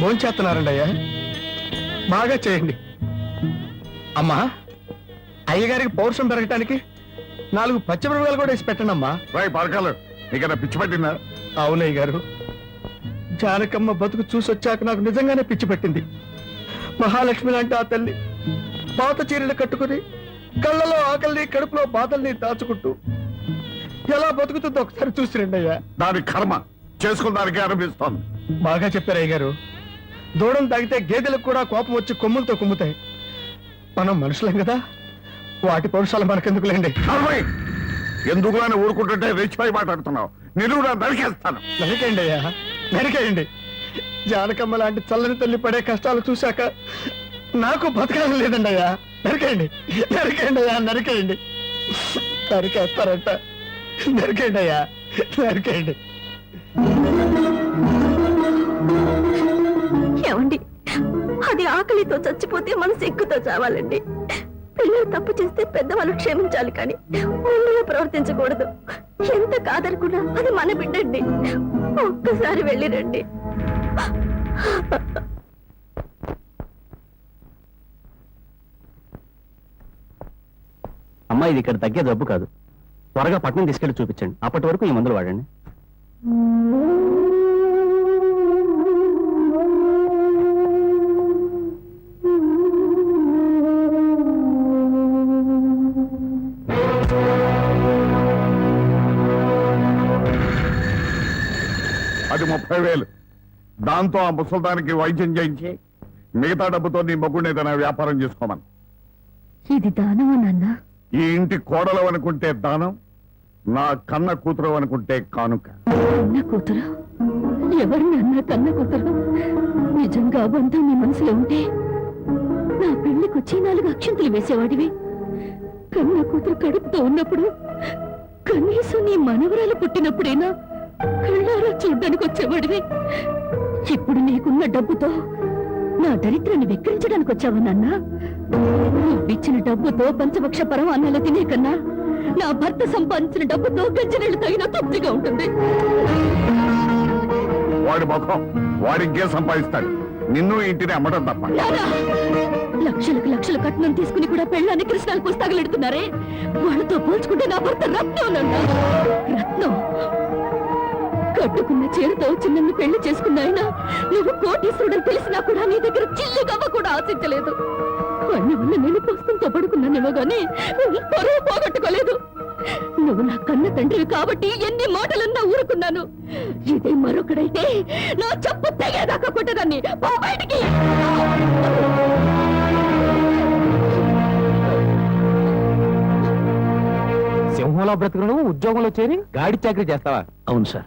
భోంచేస్తున్నారండి అయ్యా. బాగా చేయండి. అమ్మా అయ్యగారికి పౌరుషం పెరగటానికి నాలుగు పచ్చిమిరపకాయలు కూడా వేసి పెట్టండి అమ్మా. రాయ్ పడకాలు నీకన్నా పిచ్చి పట్టిందా? అవునయ్య గారు జానకమ్మ బతుకు చూసొచ్చాక నాకు నిజంగానే పిచ్చి పెట్టింది. మహాలక్ష్మి లాంటి ఆ తల్లి పాత చీరలు కట్టుకుని కళ్ళలో ఆకలిని కడుపులో బాధల్ని దాచుకుంటూ ఎలా బతుకుతుందో ఒకసారి చూసి రండి అయ్యా. దాని కర్మ. చేసుకున్న దానికి అనిపిస్తోంది. బాగా చెప్పారు అయ్య గారు దూడం తాగితే గేదెలకు కూడా కోపం వచ్చి కొమ్ములతో కుమ్ముతాయి. మనం మనుషులం కదా వాటి పౌరుషాలు మనకెందుకులేండి. ఎందుకు అని ఊరుకుంటుంటే రెచ్చిపోయి మాట్లాడుతున్నావు? నిలువురా నరికేస్తాను. నరికేయండి అయ్యా నరికేయండి. జానకమ్మ లాంటి చల్లని తల్లి పడే కష్టాలు చూశాక నాకు బతకాలం లేదండి అయ్యా. నరికేయండి నరికేయండి అయ్యా నరికేయండి. నరికేస్తారంట. నరికేయండి అయ్యా నరికేయండి. ఏమండి? అది ఆకలితో చచ్చిపోతే మనసు ఎక్కుతో చావాలండి. పిల్లలు తప్పు చేస్తే పెద్దవాళ్ళు క్షమించాలి కానీ ముందుగా ప్రవర్తించకూడదు. ఎంత కాదనుకున్నా అది మన బిడ్డండి. ఒక్కసారి వెళ్ళిరండి అమ్మా ఇది ఇక్కడ తగ్గే జబ్బు కాదు. త్వరగా పట్నం తీసుకెళ్ళి చూపించండి. అప్పటి వరకు ఈ మందులు వాడండి. అది ముప్పై వేలు. దాంతో ఆ ముసల్దానికి వైద్యం చేయించి మిగతా డబ్బుతో నీ మొగ్గుని ఏదైనా వ్యాపారం చేసుకోమని. ఇది దానమా నాన్న? ఈ ఇంటి కోడలు అనుకుంటే దానం నా కన్న కూతురు అనుకుంటే కానుక. కన్న కూతురు? ఎవరు నాన్న కన్న కూతురు? నిజంగా బంధం నీ మనసులో ఉంటే నా పెళ్ళికొచ్చి నాలుగు అక్షంతలు వేసేవాడివి. కన్న కూతురు కడుపుతో ఉన్నప్పుడు కనీసం నీ మనవరాలు పుట్టినప్పుడైనా కళ్ళారా చూడ్డానికి వచ్చేవాడివి. ఇప్పుడు నీకున్న డబ్బుతో నా దరిద్రాన్ని వెక్కిరించడానికి వచ్చావా నాన్న. నువ్విచ్చిన డబ్బుతో పంచపక్ష పరమాన్నాలు తినే కన్నా నా భర్త సంపాదించిన డబ్బుతో గంజనీళ్ళు తగిన తృప్తిగా ఉంటుంది. వాడి ముఖం వాడి ఇంకే సంపాదిస్తాడు. నిన్ను ఇంటిని అమ్మడం తప్ప! లక్షలకు లక్షల కట్నం తీసుకుని కూడా పెళ్ళాన్ని కృష్ణాలు పుస్తకాలు వాళ్ళతో పోల్చుకుంటే నా భర్త రత్నం రత్నం? కట్టుకున్న చీరతో వచ్చి నన్ను పెళ్ళి చేసుకున్న ఆయన నువ్వు కోటీశ్వరుడని తెలిసినా కూడా నీ దగ్గర చిల్లి గవ్వ కూడా ఆశించలేదు. వాడిని వల్ల నేను పుస్తకంతో పడుకున్నానేమో గానీ పరువు పోగొట్టుకోలేదు. నువ్వు నా కన్న తండ్రివి కాబట్టి ఎన్ని మాటలన్నా ఊరుకున్నాను. ఇదే మరొకడైతే నా చెప్పు తెగేదాకా కొట్టదాన్ని. పో బయటికి! సింహంలో బ్రతకడం ఉద్యోగంలో చేరి గాడి చాకరీ చేస్తావా? అవును సార్.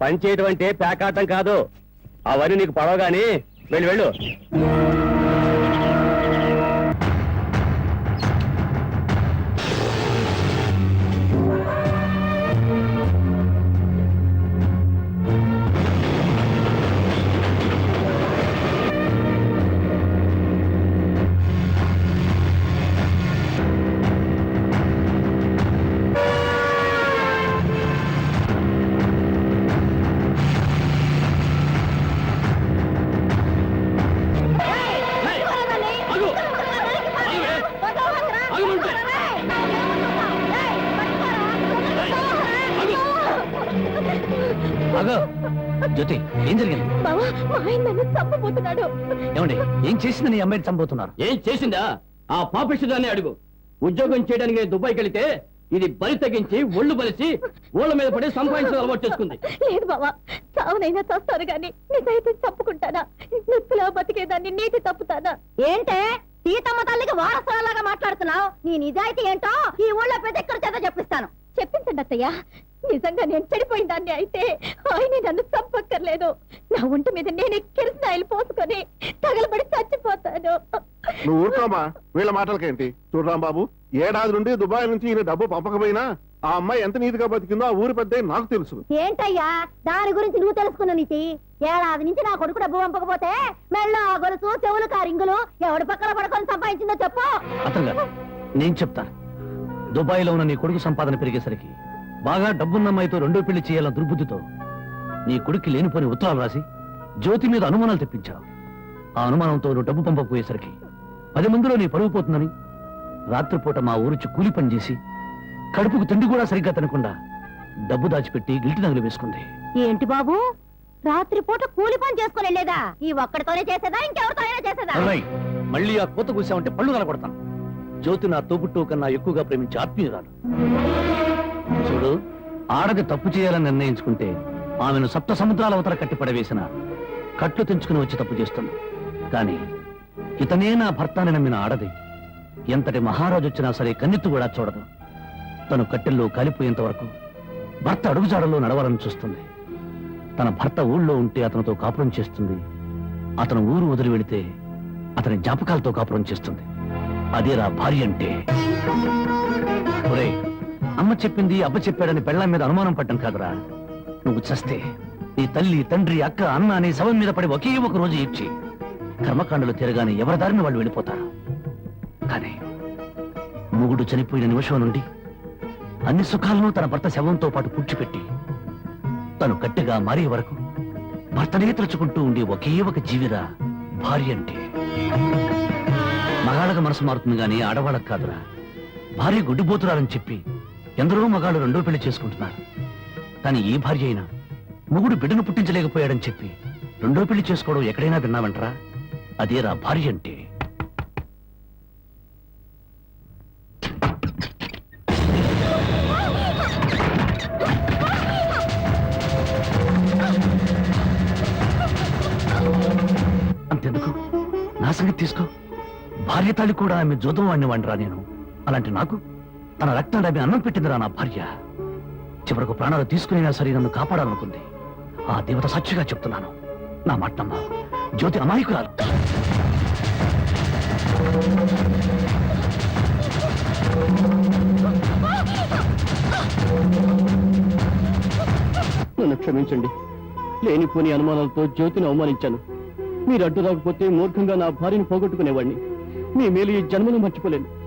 పనిచేయటం అంటే పేకాటం కాదు. అవన్నీ నీకు పడవగాని వెళ్ళి వెళ్ళు. చంపబోతున్నాడు. ఏమండి ఏం చేసిందని ఈ అమ్మాయిని చంపుతున్నారు ఏం చేసిందా? ఆ పాపిస్తుదాన్ని అడుగు. ఉద్యోగం చేయడానికి నేను దుబాయ్కి వెళితే ఇది బలి తగ్గించి ఒళ్ళు బలిసి ఊళ్ళ మీద పడి సంపాదించడం అలవాటు చేసుకుంది. లేదు బావా చావునైనా చస్తాను గాని నిజాయితీ తప్పుకుంటానా నిప్పులా బతికేదాన్ని నీటి తప్పుతానా? ఏంటే? సీతమ్మ తల్లికి వారసులాగా మాట్లాడుతున్నావు? నీ నిజాయితీ ఏంటో ఈ ఊళ్ళో ప్రతి ఒక్కరి చేత చెప్పిస్తాను. చెప్పించండి అత్తయ్య. నిజంగా నేను చెడిపోయిన దాన్ని అయితే ఆయన నన్ను చంపక్కర్లేదు. లేదు నా ఒంటి మీద నేను కిరసనాయిలు పోసుకొని తగలబడి చచ్చిపోతాను. నువ్వు ఊరుకోమా వీళ్ళ మాటలకేంటి? చూడరాం బాబు ఏడాది నుండి దుబాయ్ నుంచి ఈయన డబ్బు పంపకపోయినా ఆ అమ్మాయి ఎంత నీతిగా బతికిందో ఆ ఊరి పెద్ద నాకు తెలుసు. ఏంటయ్యా? దాని గురించి నువ్వు తెలుసుకున్న నీతి. ఏడాది నుంచి నా కొడుకు డబ్బు పంపకపోతే మెళ్ళో ఆ గొలుసు చెవులు కారింగులు ఎవడి పక్కన పడుకొని సంపాదించిందో చెప్పు. అతను నేను చెప్తాను. దుబాయ్లో ఉన్న నీ కొడుకు సంపాదన పెరిగేసరికి బాగా డబ్బున్న అమ్మాయితో రెండో పెళ్ళి చేయాలన్న దుర్బుద్ధితో నీ కొడుక్కి లేనిపోని ఉత్తరాలు రాసి జ్యోతి మీద అనుమానాలు తెప్పించావు. ఆ అనుమానంతో నువ్వు డబ్బు పంపకపోయేసరికి పది మందిలో నీ పరుగు పోతుందని రాత్రిపూట మా ఊరిచి కూలి పని చేసి కడుపుకు తిండి కూడా సరిగ్గా తినకుండా డబ్బు దాచిపెట్టి గిల్టి నగలు వేసుకుంది. ఏంటి బాబు? రాత్రి పూట కూలి పని చేసుకుని వెళ్ళేదా? ఈ ఒక్కడితోనే చేసేదా? ఇంకెవరితో అయినా చేసేదా మళ్ళీ ఆ కోత కూసామంటే పళ్ళు నలగొడతాను జ్యోతి నా తోబుట్టు కన్నా ఎక్కువగా ప్రేమించే ఆత్మీయురాలు. ఆడది తప్పు చేయాలని నిర్ణయించుకుంటే ఆమెను సప్త సముద్రాల అవతల కట్టి పడవేసిన కట్లు తెంచుకుని వచ్చి తప్పు చేస్తుంది. కానీ ఇతనే నా భర్తని నమ్మిన ఆడది ఎంతటి మహారాజు వచ్చినా సరే కన్నెత్తు కూడా చూడదు. తను కట్టెల్లో కాలిపోయేంత వరకు భర్త అడుగుజాడల్లో నడవాలని చూస్తుంది. తన భర్త ఊళ్ళో ఉంటే అతనితో కాపురం చేస్తుంది. అతను ఊరు వదిలి వెళితే అతని జ్ఞాపకాలతో కాపురం చేస్తుంది. అదేరా భార్య అంటే. అమ్మ చెప్పింది అబ్బ చెప్పాడని పెళ్ళాం మీద అనుమానం పడ్డం కాదురా. నువ్వు చస్తే నీ తల్లి తండ్రి అక్క అన్న అనే శవం మీద పడి ఒకే ఒక రోజు ఇచ్చి కర్మకాండలు తిరగానే ఎవరి దారిని వాళ్ళు వెళ్ళిపోతారు. కానీ మొగుడు చనిపోయిన నిమిషం నుండి అన్ని సుఖాలను తన భర్త శవంతో పాటు పూడ్చిపెట్టి తను గట్టిగా మారే వరకు భర్తనే తలుచుకుంటూ ఉండే ఒకే ఒక జీవిరా భార్య అంటే. మగాళ్ళకి మనసు మారుతుంది గాని ఆడవాళ్ళకి కాదురా. భార్య గుడ్డిపోతురాలని చెప్పి ఎందరో మగాళ్ళు రెండో పెళ్ళి చేసుకుంటున్నారు. కానీ ఈ భార్య అయినా మొగుడు బిడ్డను పుట్టించలేకపోయాడని చెప్పి రెండో పెళ్ళి చేసుకోవడం ఎక్కడైనా విన్నావంటరా? అదేరా భార్య అంటే. అంతెందుకు? నా సంగతి తీసుకో. భార్య తాళి కూడా ఆమె జోదం వాడిని వండరా నేను. అలాంటి నాకు తన రక్తాన్ని ఆమె అన్నం పెట్టిందిరా నా భార్య. చివరకు ప్రాణాలు తీసుకునేనా సరే నన్ను కాపాడాలనుకుంది. ఆ దేవత సాక్షిగా చెప్తున్నాను. నా మాట జ్యోతి అమాయకురాలు. నన్ను క్షమించండి. లేనిపోని అనుమానాలతో జ్యోతిని అవమానించాను. మీరు అడ్డు రాకపోతే మూర్ఖంగా నా భార్యను పోగొట్టుకునేవాడిని మీ మేలు ఈ జన్మను మర్చిపోలేను.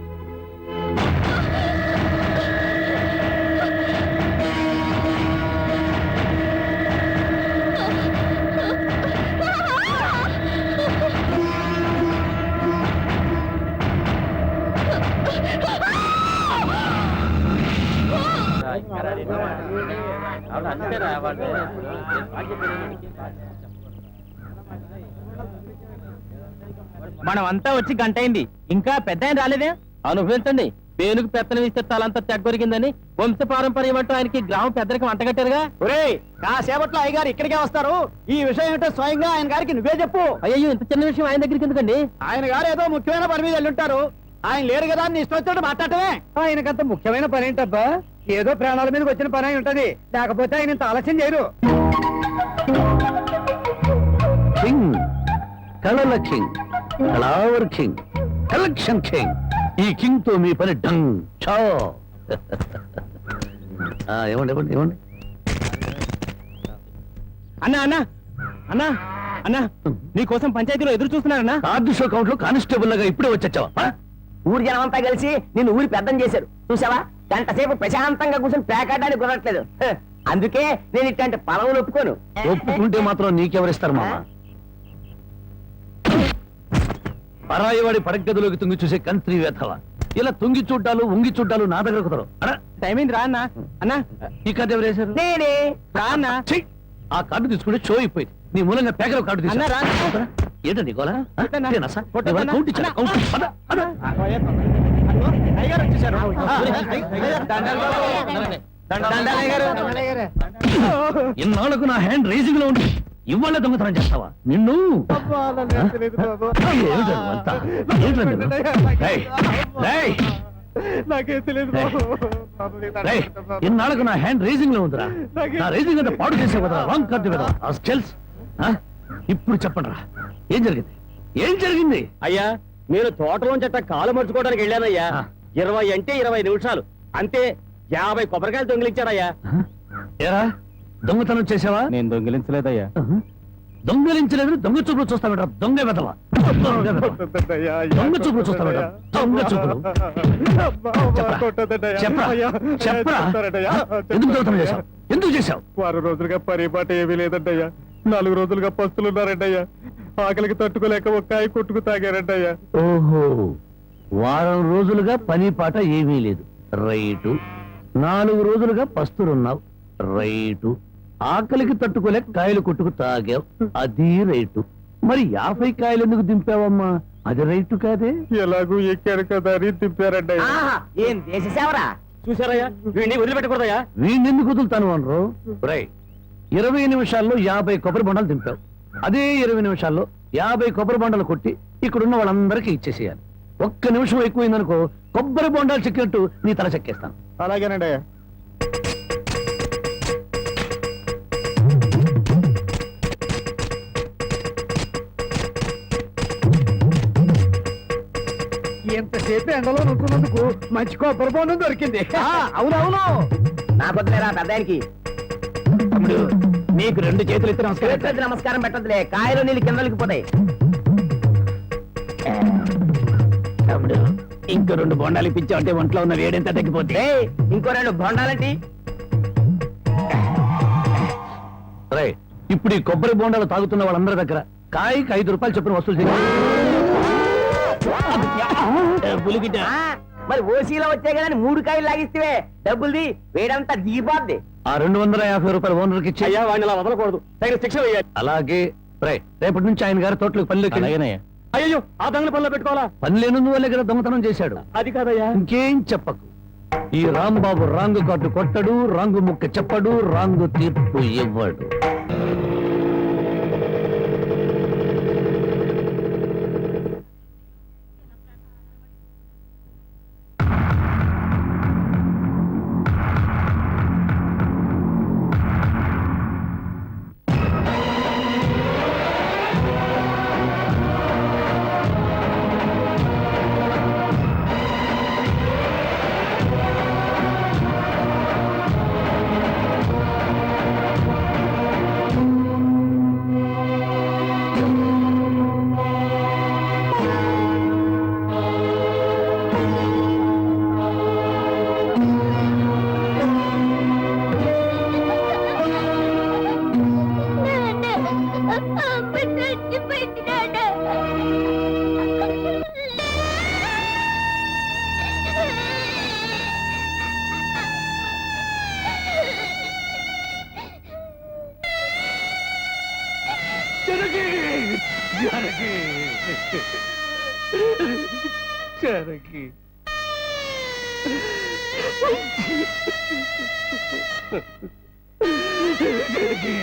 మనం అంతా వచ్చి గంట అయింది. ఇంకా పెద్ద ఆయన రాలేదే? అనుభవించండి. పేనుకు పెత్తనం ఇస్తే తలంతా తెగ్గొరిగిందని వంశ పారంపర్యం అంటూ ఆయనకి గ్రామం పెద్దరికి వంటగట్టారుగా ఒరేయ్ కాసేపట్లో అయ్యగారు ఇక్కడికే వస్తారు. ఈ విషయం ఏంటో స్వయంగా ఆయన గారికి నువ్వే చెప్పు. అయ్యో ఇంత చిన్న విషయం ఆయన దగ్గరికి ఎందుకండి? ఆయన గారు ఏదో ముఖ్యమైన పని మీద వెళ్ళుంటారు. ఆయన లేరు కదా అని ఇష్టం వచ్చినట్టు మాట్లాడటమే. ఆయనకంత ముఖ్యమైన పని ఏంటబ్బా? ఏదో ప్రాణాల మీదకి వచ్చిన పని ఉంటది. లేకపోతే ఆయన ఇంత ఆలస్యం చేయరు. కింగ్ కళల కింగ్ కళావర్ కింగ్ కలెక్షన్ కింగ్. ఈ కింగ్తో మీ పని డంగ్ చో. ఏమండి ఏమండి ఏమండి? అన్నా అన్నా అన్నా అన్నా నీకోసం పంచాయతీలో ఎదురు చూస్తున్నారన్నా? కార్డు షో కౌంట్లో కానిస్టేబుల్ లాగా ఇప్పుడే వచ్చావా ఊరి జనం అంతా కలిసి నిన్ను ఊరి పెద్దం చేశారు. చూసావా గంట సేపు ప్రశాంతంగా కూర్చొని పేకాడడానికి కుదరట్లేదు హ, అందుకే నేను ఇట్లాంటి పలవులు ఒప్పుకోను ఒప్పుకుంటే మాత్రం నీకెవరిస్తారు మామ పరాయి వాడి పడగదిలోకి తుంగి చూసే కంత్రి వేధవ ఇలా తుంగి చూడ్డాలు ఉంగి చూడ్డాలు నా దగ్గర కుదరవు అడా టైం అయింది రా అన్నా అన్నా ఈ కార్డు ఎవరు వేశారు నేనే రా అన్నా ఛీ! ఆ కార్డు తీసుకుంటే షో అయిపోయింది నీ మూలంగా పేకలో కార్డు అన్నా, రా. తీసుకున్నా ఏంటండి గోలా కొట్టన్నా. కౌంట్ ఇచ్చాను. వచ్చేసారు. ఇన్నాళ్ళకు నా హ్యాండ్ రేసింగ్లో ఉంది ఇవాళ దొంగతనం చేస్తావా? నిన్ను? అంతా? ఇన్నాళ్ళకు నా హ్యాండ్ రేసింగ్లో ఉందిరా నా రేసింగ్ అంటే పాడు చేసే కదా రాంగ్ కార్డు కదా ఆ స్కెల్స్ ఇప్పుడు చెప్పండి రా ఏం జరిగింది? ఏం జరిగింది? అయ్యా నేను తోటలోంచి అట్ట కాలు మర్చుకోవడానికి వెళ్ళానయ్యా. ఇరవై అంటే ఇరవై నిమిషాలు. అంతే యాభై కొబ్బరికాయలు దొంగిలించాడయ్యా ఆ? ఏరా? దొంగతనం చేసావా నేను దొంగిలించలేదయ్యా. దొంగలించలేదు దొంగ చూపులు చూస్తావేట దొంగ వెదవా దొంగ చూపులు. దొంగ చూపులు. ఎందుకు దొంగతనం చేశావు? ఎందుకు చేశావు? వారం రోజులుగా పరిపాట ఏమీ లేదంటయ్యా. నాలుగు రోజులుగా పస్తులున్నారంటయ్యా ఆకలికి తట్టుకోలేక ఒక్కాయ కొట్టుకు తాగారంటయ్యా ఓహో వారం రోజులుగా పని పాట ఏమీ లేదు. రైటు నాలుగు రోజులుగా పస్తులున్నావు. రైటు ఆకలికి తట్టుకోలేక కాయలు కొట్టుకు తాగావు. అది రైటు. మరి యాభై కాయలు ఎందుకు దింపావమ్మా? అది రైటు కాదే? ఎలాగూ ఎక్కారు కదా అని తిప్పారంటయ్యా ఆహా ఏం దేశ సేవరా చూసారయ్యా వీడిని వదిలిపెట్టకూడదయ్యా? వీణెందుకు వదులుతాను అనరు రై ఇరవై నిమిషాల్లో యాభై కొబ్బరి బొండాలు దింపావు. అదే ఇరవై నిమిషాల్లో యాభై కొబ్బరి బొండాలు కొట్టి ఇక్కడున్న వాళ్ళందరికీ ఇచ్చేసేయాలి. ఒక్క నిమిషం ఎక్కువైందనుకో కొబ్బరి బొండాలు చెక్కినట్టు నీ తల చెక్కేస్తాను. అలాగేనండి. ఎంతసేపు ఎండలో నుంచున్నందుకు మంచి కొబ్బరి బొండం దొరికింది. అవునవును నా కొద్దిలేరా పెద్దానికి తమ్ముడు నీకు రెండు చేతులు ఎత్తి నమస్కారం. నమస్కారం పెట్టదులే కాయలు నీళ్ళు కిందలకి పోతాయి తమ్ముడు ఇంకో రెండు బొండాలు ఇప్పించావు అంటే ఒంట్లో ఉన్న వేడెంత తగ్గిపోతే ఏయ్, ఇంకో రెండు బొండాలంటి? రే ఇప్పుడు ఈ కొబ్బరి బొండాలు తాగుతున్న వాళ్ళందరి దగ్గర కాయకి ఐదు రూపాయలు చొప్పున వసూలు చేయాలి మరి ఓసీలో వచ్చాయి కదా మూడు కాయలు లాగిస్తే డబ్బుల్ది వేడంతా దిగిపోద్ది. ఆ రెండు వందల యాభై రూపాయలు ఓనర్కి ఇచ్చి అయ్యా వాడిని అలా వదలకూడదు. తగిన శిక్ష వేయాలి. అలాగే రే రేపటి నుంచి ఆయన గారి తోటలకు పనిలోకి అయ్యో ఆ దొంగల పనిలో పెట్టుకోవాలా? పని లేనందు వల్లే కదా దొంగతనం చేశాడు. అది కాదయ్యా. ఇంకేం చెప్పకు. ఈ రాంబాబు రాంగు కార్డు కొట్టడు రాంగు ముక్క చెప్పడు రాంగు తీర్పు ఇవ్వడు. జానకి జానకి జానకి